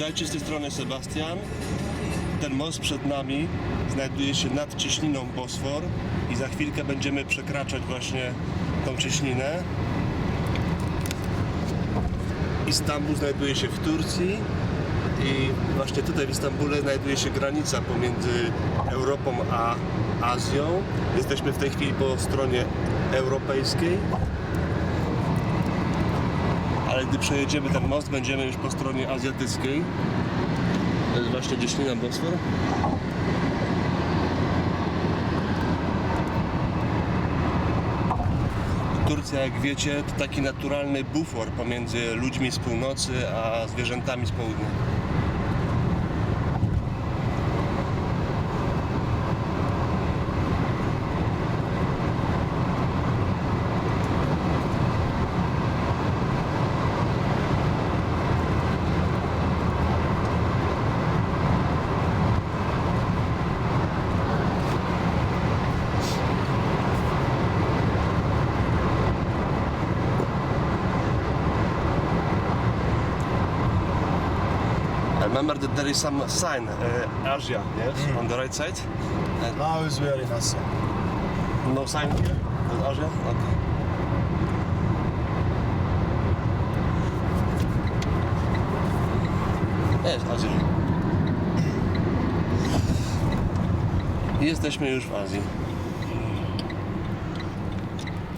Witajcie z tej strony Sebastian. Ten most przed nami znajduje się nad cieśniną Bosfor i za chwilkę będziemy przekraczać właśnie tą cieśninę. Istanbul znajduje się w Turcji i właśnie tutaj w Istambule znajduje się granica pomiędzy Europą a Azją. Jesteśmy w tej chwili po stronie europejskiej. Ale gdy przejedziemy ten most, będziemy już po stronie azjatyckiej. To jest właśnie cieśnina Bosfor. Turcja, jak wiecie, to taki naturalny bufor pomiędzy ludźmi z północy a zwierzętami z południa. I remember that there is some sign, uh, Asia, yes, on the right side. Now is we are in Asia. No sign here? With Asia? Okay. Jest Azja. Jesteśmy już w Azji.